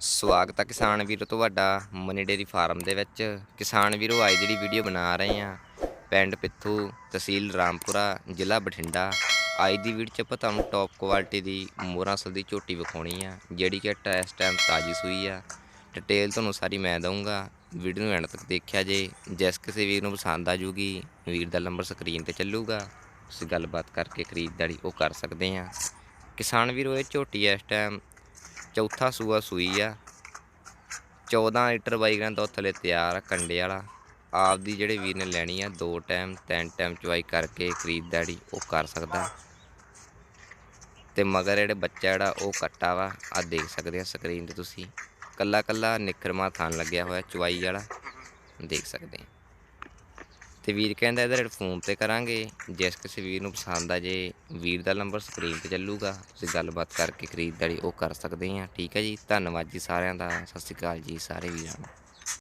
ਸਵਾਗਤ ਹੈ ਕਿਸਾਨ ਵੀਰੋ ਤੁਹਾਡਾ ਮਨੀ ਡੇਰੀ ਫਾਰਮ ਦੇ ਵਿੱਚ। ਕਿਸਾਨ ਵੀਰੋ, ਅੱਜ ਜਿਹੜੀ ਵੀਡੀਓ ਬਣਾ ਰਹੇ ਆ ਪਿੰਡ ਪਿੱਥੂ ਤਹਿਸੀਲ ਰਾਮਪੁਰਾ, ਜ਼ਿਲ੍ਹਾ ਬਠਿੰਡਾ। ਅੱਜ ਦੀ ਵੀਡੀਓ 'ਚ ਆਪਾਂ ਤੁਹਾਨੂੰ ਟੌਪ ਕੁਆਲਿਟੀ ਦੀ ਮੋਹਰਾਂ ਸਲ ਦੀ ਝੋਟੀ ਵਿਖਾਉਣੀ ਆ, ਜਿਹੜੀ ਕਿ ਇਸ ਟਾਈਮ ਤਾਜੀ ਸੂਈ ਆ। ਡਿਟੇਲ ਤੁਹਾਨੂੰ ਸਾਰੀ ਮੈਂ ਦਊਂਗਾ। ਵੀਡੀਓ ਨੂੰ ਐਂਡ ਤੱਕ ਦੇਖਿਆ ਜੇ, ਜਿਸ ਕਿਸੇ ਵੀਰ ਨੂੰ ਪਸੰਦ ਆ ਜੂਗੀ, ਵੀਰ ਦਾ ਨੰਬਰ ਸਕਰੀਨ ਤੇ ਚੱਲੂਗਾ। ਤੁਸੀਂ ਗੱਲਬਾਤ ਕਰਕੇ ਖਰੀਦਦਾਰੀ ਉਹ ਕਰ ਸਕਦੇ ਆ। ਕਿਸਾਨ ਵੀਰੋ, ਇਹ ਝੋਟੀ ਇਸ ਟਾਈਮ ਚੌਥਾ ਸੂਆ ਸੂਈ ਆ। 14 ਲੀਟਰ ਬਾਈ ਗ੍ਰਾਂ ਦੁੱਧ ਥੱਲੇ ਤਿਆਰ ਆ ਕੰਡੇ ਵਾਲਾ। ਆਪਦੀ ਜਿਹੜੇ ਵੀਰ ਨੇ ਲੈਣੀ ਆ, ਦੋ ਟਾਈਮ ਤਿੰਨ ਟਾਈਮ ਚਵਾਈ ਕਰਕੇ ਖਰੀਦਦਾਰੀ ਉਹ ਕਰ ਸਕਦਾ। ਤੇ ਮਗਰ ਜਿਹੜੇ ਬੱਚਾ ਜਿਹੜਾ, ਉਹ ਕੱਟਾ ਵਾ। ਆ ਦੇਖ ਸਕਦੇ ਆ ਸਕਰੀਨ ਤੇ ਤੁਸੀਂ। ਕੱਲਾ ਕੱਲਾ ਨਿਖਰਮਾ ਥਾਨ ਲੱਗਿਆ ਹੋਇਆ ਚਵਾਈ ਵਾਲਾ। ਦੇਖ ਸਕਦੇ ਆ। ਤੇ ਵੀਰ ਕਹਿੰਦਾ ਇਹਦਾ ਰੇਟ ਫੋਨ ਤੇ ਕਰਾਂਗੇ। ਜਿਸ ਕਿਸੇ ਵੀਰ ਨੂੰ ਪਸੰਦ ਆ ਜੇ, ਵੀਰ ਦਾ ਨੰਬਰ ਸਕਰੀਨ ਤੇ ਚੱਲੂਗਾ ਤੁਸੀਂ ਗੱਲਬਾਤ ਕਰਕੇ ਖਰੀਦਦਾਰੀ ਉਹ ਕਰ ਸਕਦੇ ਆ। ਠੀਕ ਹੈ ਜੀ, ਧੰਨਵਾਦ ਜੀ ਸਾਰਿਆਂ ਦਾ। ਸਤਿ ਸ਼੍ਰੀ ਅਕਾਲ ਜੀ, ਸਾਰੇ ਵੀਰਾਂ ਨੂੰ।